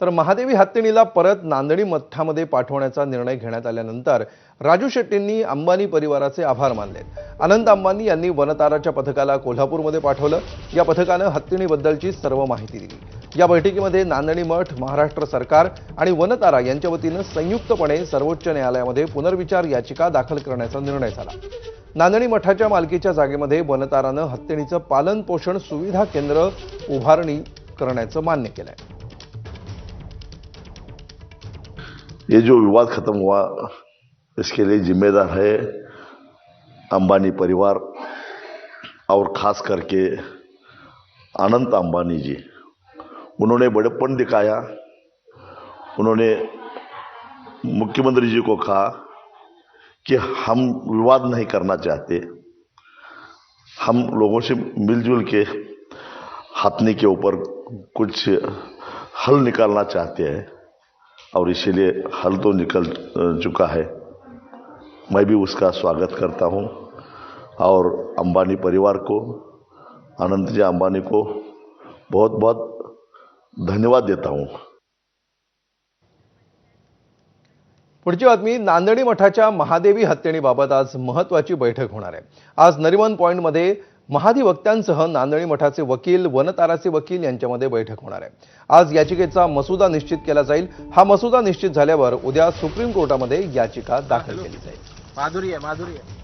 तर महादेवी हत्तीणीला परत नांदणी मठ्ठामध्ये पाठवण्याचा निर्णय घेण्यात आल्यानंतर राजू शेट्टींनी अंबानी परिवाराचे आभार मानले. अनंत अंबानी यांनी वनताराच्या पथकाला कोल्हापूरमध्ये पाठवलं. या पथकानं हत्तीणीबद्दलची सर्व माहिती दिली. या बैठकीमध्ये नांदणी मठ महाराष्ट्र सरकार आणि वनतारा यांच्या वतीनं संयुक्तपणे सर्वोच्च न्यायालयामध्ये पुनर्विचार याचिका दाखल करण्याचा निर्णय झाला. नांदणी मठाच्या मालकीच्या जागेमध्ये वनतारानं हत्तीणीचं पालन पोषण सुविधा केंद्र उभारणी करण्याचं मान्य केलं आहे ये जो विवाद खत्म हुआ, इसके लिए जिम्मेदार है अंबानी परिवार और खास करके अनंत अंबानी जी। उन्होंने बड़प्पन दिखाया, उन्होंने मुख्यमंत्री जी को कहा कि हम विवाद नहीं करना चाहते, हम लोगों से मिलजुल के हथनी के ऊपर कुछ हल निकालना चाहते हैं। और इसीलिए हल तो निकल चुका है। मैं भी उसका स्वागत करता हूँ और अंबानी परिवार को अनंत जी अंबानी को बहुत बहुत धन्यवाद देता हूँ। पुढची बातमी नांदणी मठाच्या महादेवी हत्येणीबाबत आज महत्वाची बैठक होणार आहे. आज नरिमन पॉईंटमध्ये महाधिवक्त्यांसह नांदणी मठाचे वकील वनताराचे वकील यांच्यामध्ये बैठक होणार आहे. आज याचिकेचा मसुदा निश्चित केला जाईल. हा मसुदा निश्चित झाल्यावर उद्या सुप्रीम कोर्टामध्ये याचिका दाखल केली जाईल. माधुरी आहे माधुरी आहे.